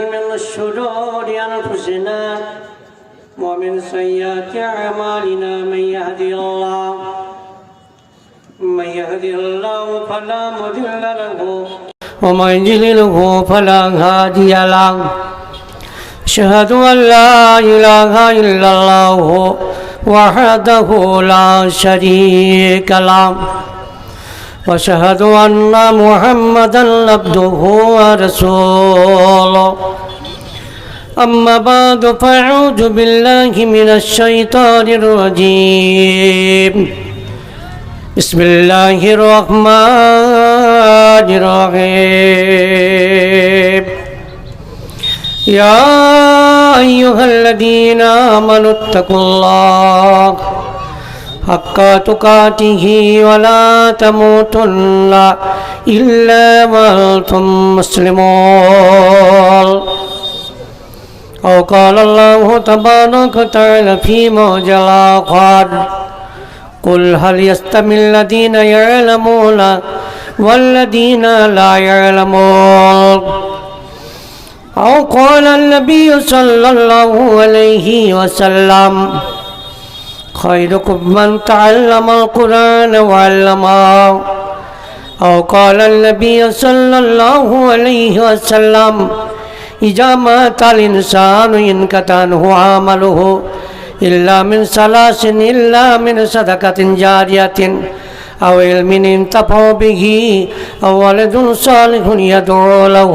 من الشرور أنفسنا ومن سيئات أعمالنا من يهدي الله من يهدي الله فلا مضل له ومن يضلله فلا هادي له أشهد أن لا إله إلا الله وحده لا شريك له واشهد ان محمدا عبده ورسوله اما بعد فاعوذ بالله من الشيطان الرجيم بسم الله الرحمن الرحيم يا ايها الذين امنوا اتقوا الله حق تقاته ولا تموتن إلا وأنتم مسلمون. أو قال الله تبارك وتعالى في موجل آخر قل هل يستمي الذين يعلمون والذين لا يعلمون؟ أو قال النبي صلى الله عليه وسلم خيركم من تعلم القرآن وعلمه. أو قال النبي صلى الله عليه وسلم إذا مات الإنسان انقطع عنه عمله إلا من ثلاث إلا من صدقة جارية أو علم انتفع به أو ولد صالح يدعو له.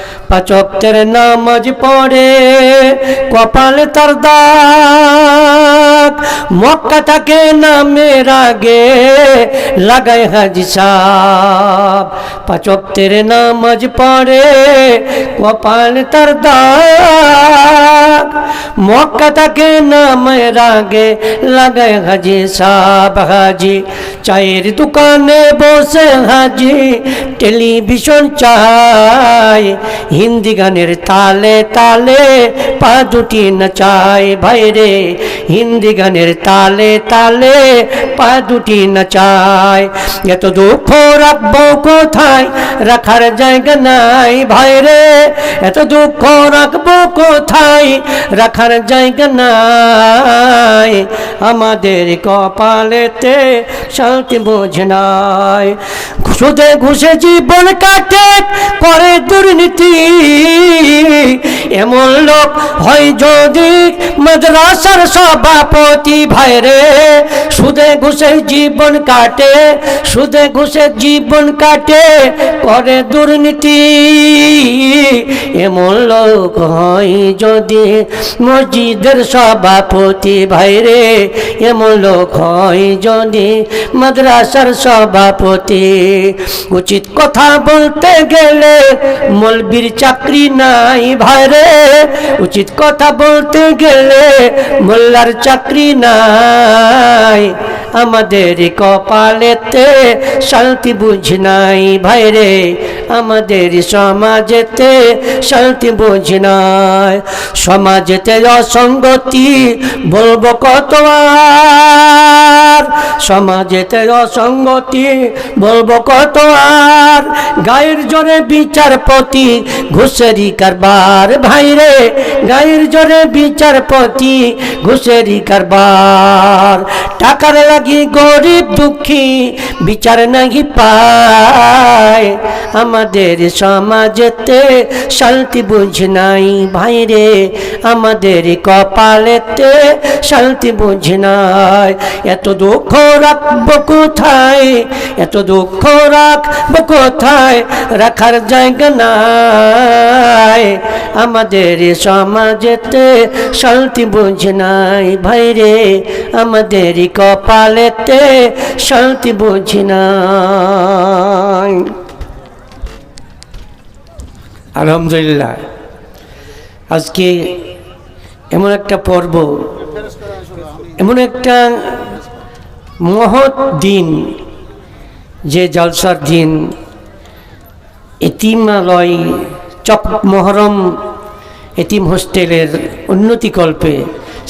পাচকের নামাজ পড়ে, কপাল তার দাগ। মক্কা থাকে নামের আগে লাগায় হাজি সাহ পাচকের নামাজ পড়ে, কপাল তার দাগ। মক্কা থাকে নামের আগে লাগায় হাজি সাহ হাজি। চায়ের দোকানে বসে হাজি, টেলিভিশন চায়। হিন্দি গানের তালে তালে পা দুটি নাচায় ভাইরে হিন্দি গানের তালে তালে পা দুটি নাচায়। এত দুঃখ রাখব কোথায়? রাখার জায়গা নাই ভাইরে এত দুঃখ রাখব কোথায়? রাখার জায়গা নাই। আমাদের কপালেতে শান্তি বোঝে নাই। সুদে ঘুষে জীবন কাটে, করে দুর্নীতি। এমন লোক হয় যদি মাদ্রাসার সভাপতি ভাইরে সুদে ঘুষে জীবন কাটে, সুদে ঘুষে জীবন কাটে, করে দুর্নীতি। এমন লোক হয় যদি মসজিদের সভাপতি ভাইরে এমন লোক হয় যদি মাদ্রাসার সভাপতি। উচিত কথা বলতে গেলে মলবির চাকরি নাই ভাইরে উচিত কথা বলতে গেলে মোল্লার চাকরি নাই। আমাদের কপালেতে শান্তি বুঝ নাই ভাইরে আমাদের সমাজেতে শান্তি বুঝ নাই। সমাজেতে অসঙ্গতি বলব কত আর? সমাজেতে অসঙ্গতি বলব কত আর? গায়ের জোরে বিচারপতি ঘুষেরি কারবার। ভাইরে গায়ের জোরে বিচারপতি ঘুষেরি কারবার। টাকার লাগি গরিব দুঃখী, বিচার নাহি পায়। আমাদের সমাজেতে শান্তি বুঝ নাই ভাইরে, আমাদের কপালেতে শান্তি বুঝ নাই। এত দুঃখ রাখব কোথায়? এত দুঃখ রাখব কোথায়? রাখার জায়গা নাই। আমাদের সমাজেতে শান্তি বুঝ নাই ভাইরে, আমাদের কপালেতে শান্তি বুঝি নাই। আলহামদুলিল্লাহ, আজকে এমন একটা পর্ব, এমন একটা মহৎ দিন, যে জলসার দিন, এতিমালয় চক মহরম এতিম হোস্টেলের উন্নতিকল্পে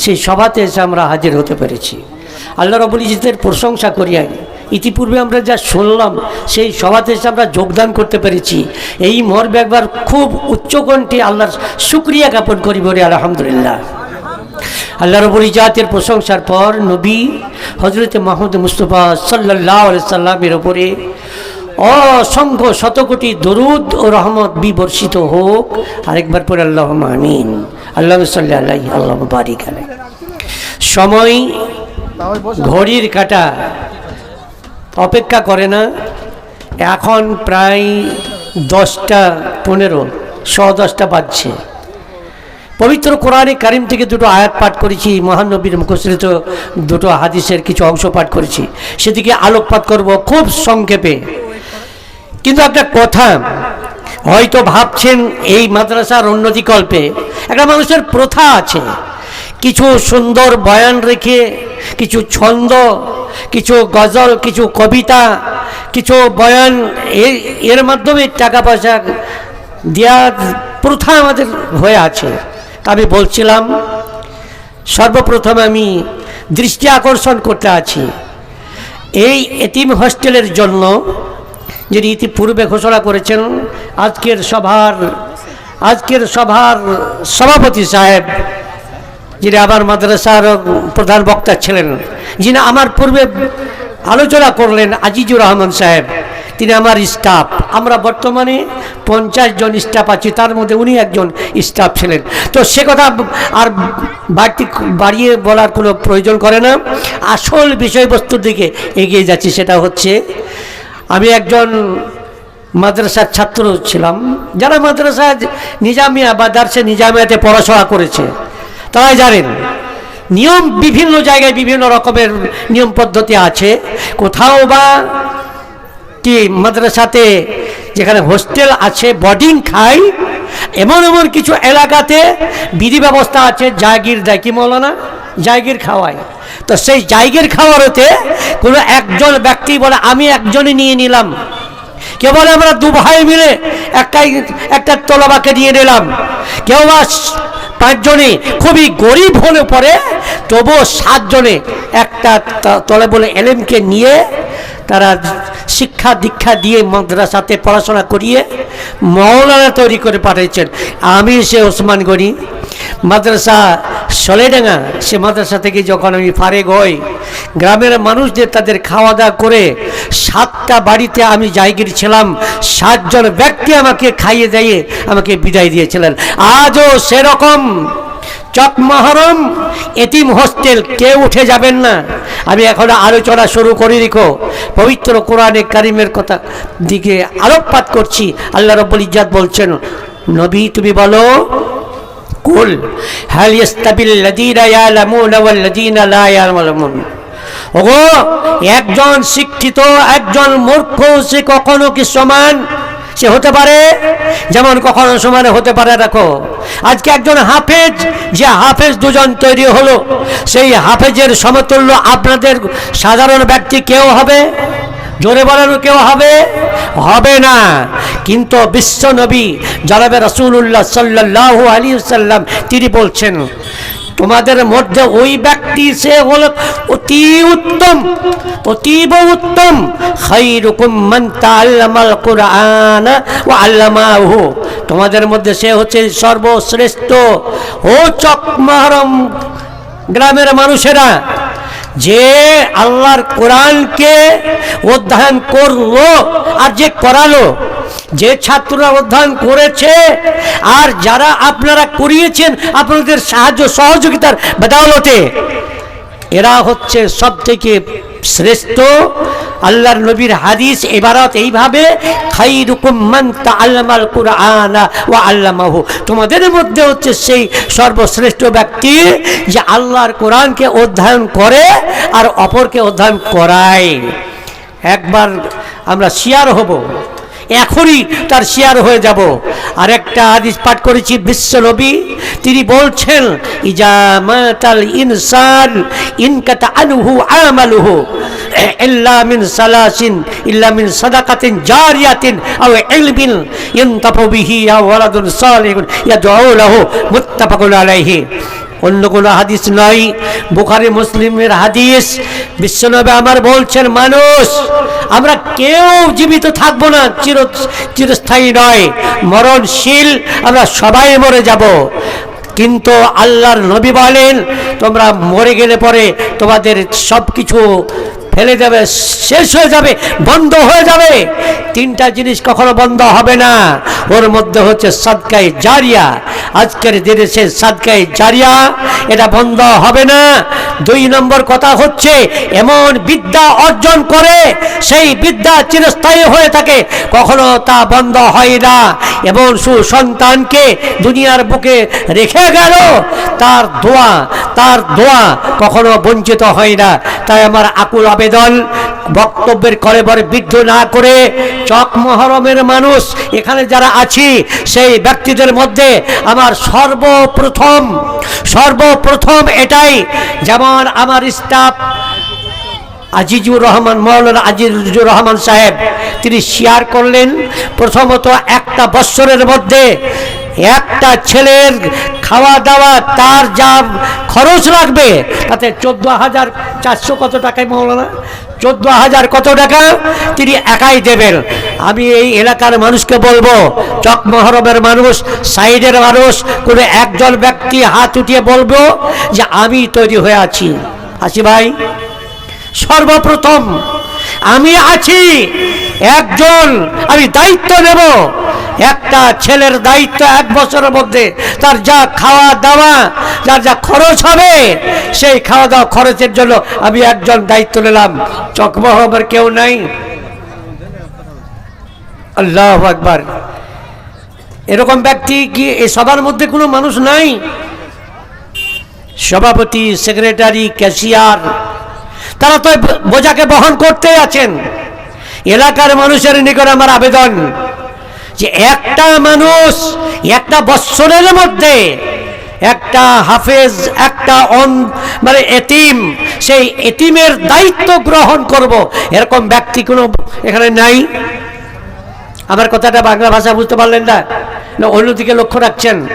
সেই সভাতে এসে আমরা হাজির হতে পেরেছি। আল্লাহ রবুল ইজিতের প্রশংসা করি আমি। ইতিপূর্বে আমরা যা শুনলাম, সেই সভাতে এসে আমরা যোগদান করতে পেরেছি। এই মর্মে একবার খুব উচ্চকণ্ঠে আল্লাহর শুক্রিয়া জ্ঞাপন করি বলে আলহামদুলিল্লাহ। আল্লাহ রবুল ইজাতের প্রশংসার পর নবী হজরত মাহমুদ মুস্তফা সাল্লাহ সাল্লামের ওপরে অসংখ্য শতকোটি দরুদ ও রহমত বিবর্ষিত হোক, আরেকবার পরে আল্লাহ আমিন। আল্লাহ সাল্লাহ আল্লাহ বারিক সময় ঘড়ির কাটা অপেক্ষা করে না। এখন প্রায় দশটা পনেরো, শ দশটা বাজছে। পবিত্র কোরআনে কারিম থেকে দুটো আয়াত পাঠ করেছি মহানবীর মুখশ্রিত দুটো হাদিসের কিছু অংশ পাঠ করেছি। সেদিকে আলোকপাত করব খুব সংক্ষেপে। কিন্তু একটা কথা, হয়তো ভাবছেন এই মাদ্রাসার উন্নতিকল্পে একটা মানুষের প্রথা আছে। কিছু সুন্দর বয়ান রেখে কিছু ছন্দ, কিছু গজল, কিছু কবিতা, কিছু বয়ান এর মাধ্যমে টাকা পয়সা দেওয়ার প্রথা আমাদের হয়ে আছে। আমি বলছিলাম, সর্বপ্রথম আমি দৃষ্টি আকর্ষণ করতে আছি। এই এতিম হোস্টেলের জন্য যিনি ইতিপূর্বে ঘোষণা করেছেন, আজকের সভার আজকের সভার সভাপতি সাহেব যিনি আমার মাদ্রাসার প্রধান বক্তা ছিলেন, যিনি আমার পূর্বে আলোচনা করলেন আজিজুর রহমান সাহেব, তিনি আমার স্টাফ আমরা বর্তমানে পঞ্চাশ জন স্টাফ আছি, তার মধ্যে উনি একজন স্টাফ ছিলেন। তো সে কথা আর বাড়তি বাড়িয়ে বলার কোনো প্রয়োজন করে না। আসল বিষয়বস্তুর দিকে এগিয়ে যাচ্ছি, সেটা হচ্ছে আমি একজন মাদ্রাসার ছাত্র ছিলাম, যারা মাদ্রাসা নিজামিয়া বা দার্সে নিজামিয়াতে পড়াশোনা করেছে। তারাই জানেন। নিয়ম বিভিন্ন জায়গায় বিভিন্ন রকমের নিয়ম পদ্ধতি আছে। কোথাও বা কি মাদ্রাসাতে যেখানে হোস্টেল আছে বোর্ডিং খাই, এমন এমন কিছু এলাকাতে বিধি ব্যবস্থা আছে, জাগির দেয় কি মৌলানা? জায়গির খাওয়ায়। তো সেই জায়গির খাওয়ারতে কোনো একজন ব্যক্তি বলে, আমি একজনই নিয়ে নিলাম। কেউ বলে, আমরা দু ভাই মিলে একটাই একটা তলাবাকে নিয়ে নিলাম। কেউ বা পাঁচজনে খুবই গরিব হলে পরে তবুও সাতজনে একটা তলে বলে এলেমকে নিয়ে তারা শিক্ষা দীক্ষা দিয়ে মাদ্রাসাতে পড়াশোনা করিয়ে মৌলানা তৈরি করে পাঠিয়েছেন আমি সে ওসমান গনি। মাদ্রাসা সলেডাঙ্গা, সে মাদ্রাসা থেকে যখন আমি ফারেক হই, গ্রামের মানুষদের তাদের খাওয়া দাওয়া করে সাতটা বাড়িতে আমি জায়গির ছিলাম। সাতজন ব্যক্তি আমাকে খাইয়ে দিয়ে আমাকে বিদায় দিয়েছিলেন। আজও সেরকম চক মহরম, এতিম হোস্টেল, কেউ উঠে যাবেন না। আমি এখন আলোচনা শুরু করে রেখো পবিত্র কোরআনে কারিমের কথা দিকে আলোকপাত করছি। আল্লাহ রব্বুল ইজ্জাত বলছেন, নবী তুমি বলো, কুল, হাল ইয়াস্তাবিল লাযীনা ইয়ালামুনা ওয়াল লাযীনা লা ইয়ালামুন। ওগো, একজন শিক্ষিত, একজন মূর্খ, সে কখনো কি সমান? সে হতে পারে, যেমন কখনো সমানে হতে পারে, দেখো। আজকে একজন হাফেজ, যে হাফেজ দুজন তৈরি হলো, সেই হাফেজের সমতুল্য আপনাদের সাধারণ ব্যক্তি কেউ হবে? জোরে বলানো, কেউ হবে? হবে না। কিন্তু বিশ্ব নবী জনাবে রসুল্লাহ সাল্লাহ আলী সাল্লাম তিনি বলছেন তোমাদের মধ্যে ওই ব্যক্তি সে হল অতি উত্তম অতীব উত্তম। খাইরুকুম মান তাআল্লামাল কুরআন ওয়া আল্লামাহু। তোমাদের মধ্যে সে হচ্ছে সর্বশ্রেষ্ঠ। ও চক মহরম গ্রামের মানুষেরা, যে আল্লাহর কোরআনকে অধ্যয়ন করল আর যে করালো যে ছাত্ররা অধ্যয়ন করেছে আর যারা আপনারা করিয়েছেন আপনাদের সাহায্য সহযোগিতার বেদালতে, এরা হচ্ছে সব থেকে শ্রেষ্ঠ। আল্লাহর নবীর হাদিস, এবারত এইভাবে, খাইরুকুম মান তাআল্লামাল কুরআনা ওয়া আল্লামাহু। তোমাদের মধ্যে হচ্ছে সেই সর্বশ্রেষ্ঠ ব্যক্তি যে আল্লাহর কোরআনকে অধ্যয়ন করে আর অপরকে অধ্যয়ন করায়। একবার আমরা শিয়ার হব। এখনই তার শেয়ার হয়ে যাব। আর একটা হাদিস পাঠ করেছি বিশ্বনবী তিনি বলছেন ইজামাতাল ইনসান ইনকাতা আনহু আমালুহু ইল্লা মিন সালাসিন ইল্লা মিন সাদাকাতিন জারিয়াতিন আও ইলমিন ইনতাফু বিহি আও ওয়ালাদুন সালিহুন ইয়াদউ লাহু মুত্তাফাকুন আলাইহি। অন্য কোনো হাদিস নয় বুখারি, মুসলিমের হাদিস। বিশ্বনবী আমার বলছেন, মানুষ, আমরা কেউ জীবিত থাকব না, চির, চিরস্থায়ী নয়। মরণশীল আমরা সবাই মরে যাব। কিন্তু আল্লাহর নবী বলেন, তোমরা মরে গেলে পরে তোমাদের সব কিছু ফেলে যাবে শেষ হয়ে যাবে, বন্ধ হয়ে যাবে। তিনটা জিনিস কখনো বন্ধ হবে না। ওর মধ্যে হচ্ছে সাদকাই জারিয়া। আজকের দিনে সে সাদকাই জারিয়া এটা বন্ধ হবে না। দুই নম্বর কথা হচ্ছে, এমন বিদ্যা অর্জন করে সেই বিদ্যা চিরস্থায়ী হয়ে থাকে। কখনো তা বন্ধ হয় না। এবং সুসন্তানকে দুনিয়ার বুকে রেখে গেল, তার দোয়া তার দোয়া কখনো বঞ্চিত হয় না। তাই আমার আকুল আবেদন বক্তব্যের করে বরে বিদ্ধ না করে চক মহরমের মানুষ এখানে যারা আছি, সেই ব্যক্তিদের মধ্যে আমার সর্বপ্রথম সর্বপ্রথম এটাই, যেমন আমার স্টাফ আজিজুর রহমান, মৌলানা আজিজুর রহমান সাহেব, তিনি শেয়ার করলেন। প্রথমত একটা বৎসরের মধ্যে একটা ছেলের খাওয়া দাওয়া, তার যা খরচ লাগবে, তাতে চোদ্দ হাজার চারশো কত টাকায় মৌলানা? চোদ্দ হাজার কত টাকা? তিনি একাই দেবেন। আমি এই এলাকার মানুষকে বলব, চক মহরমের মানুষ, সাইডের মানুষ, কোনো একজন ব্যক্তি হাত উঠিয়ে বলব যে আমি তৈরি হয়ে আছি। আছি ভাই? সর্বপ্রথম আমি আছি, একজন আমি দায়িত্ব নেব। একটা ছেলের দায়িত্ব এক বছরের মধ্যে, তার যা খাওয়া দাওয়া, যার যা খরচ হবে, সেই খাওয়া দাওয়া খরচের জন্য আমি একজন দায়িত্ব নিলাম। চকমহরমের কেউ নাই। আল্লাহ একবার এরকম ব্যক্তি কি এই সবার মধ্যে কোনো মানুষ নাই? সভাপতি, সেক্রেটারি, ক্যাশিয়ার, তারা তো বোঝাকে বহন করতে আছেন। এলাকার মানুষের নিকট আমার আবেদন। যে একটা মানুষ একটা বৎসরের মধ্যে একটা হাফেজ, একটা অন মানে এতিম, সেই এতিমের দায়িত্ব গ্রহণ করব। এরকম ব্যক্তি কোনো এখানে নাই? আমার কথাটা বাংলা ভাষা বুঝতে পারলেন না। না, অন্যদিকে লক্ষ্য রাখছেন।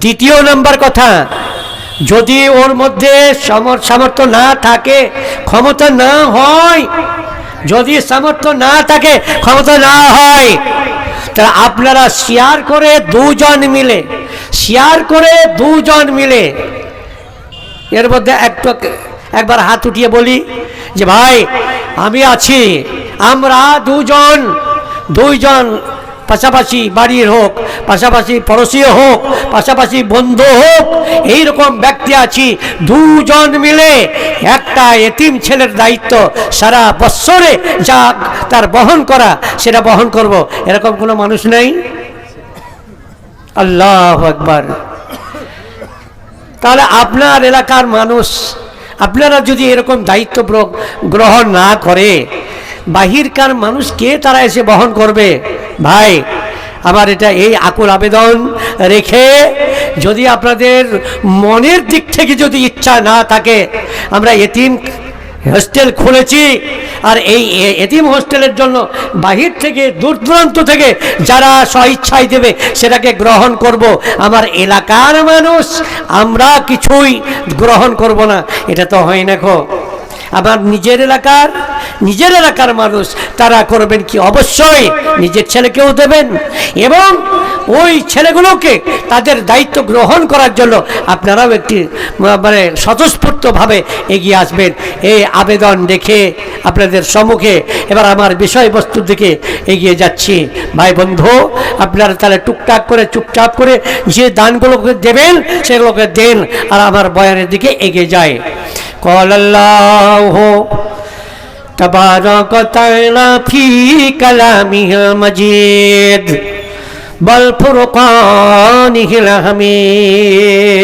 তৃতীয় নম্বর কথা, যদি ওর মধ্যে সামর্থ্য না থাকে, ক্ষমতা না হয় যদি সামর্থ্য না থাকে, ক্ষমতা না হয় তা আপনারা শেয়ার করে দুজন মিলে শেয়ার করে দুজন মিলে, এর মধ্যে একটু একবার হাত উঠিয়ে বলি যে, ভাই, আমি আছি, আমরা দুজন, দুইজন পাশাপাশি বাড়ির হোক, পাশাপাশি পড়োশি হোক, পাশাপাশি বন্ধু হোক, এইরকম ব্যক্তি আছি, দুজন মিলে একটা এতিম ছেলের দায়িত্ব সারা বৎসরে যা তার বহন করা, সেটা বহন করব। এরকম কোনো মানুষ নেই? আল্লাহ একবার তাহলে আপনার এলাকার মানুষ, আপনারা যদি এরকম দায়িত্ব গ্রহণ না করে, বাহিরকার মানুষ কে তারা এসে বহন করবে? ভাই আমার এটা এই আকুল আবেদন রেখে যদি আপনাদের মনের দিক থেকে যদি ইচ্ছা না থাকে, আমরা এতিম হোস্টেল খুলেছি আর এই এতিম হোস্টেলের জন্য বাহির থেকে, দূর দূরান্ত থেকে যারা স্বইচ্ছায় দেবে, সেটাকে গ্রহণ করব। আমার এলাকার মানুষ, আমরা কিছুই গ্রহণ করব না। এটা তো হয় না আবার নিজের এলাকার নিজের এলাকার মানুষ তারা করবেন কি? অবশ্যই নিজের ছেলেকেও দেবেন এবং ওই ছেলেগুলোকে তাদের দায়িত্ব গ্রহণ করার জন্য আপনারাও একটি মানে স্বতঃস্ফূর্তভাবে এগিয়ে আসবেন। এই আবেদন দেখে আপনাদের সম্মুখে এবার আমার বিষয়বস্তুর দিকে এগিয়ে যাচ্ছি। ভাই বন্ধু, আপনারা তাহলে টুকটাক করে, চুপচাপ করে যে দানগুলোকে দেবেন, সেগুলোকে দেন আর আমার বয়ানের দিকে এগিয়ে যায়। قال الله تبارك وتعالى في كلامه المجيد بل فرقانه الحميد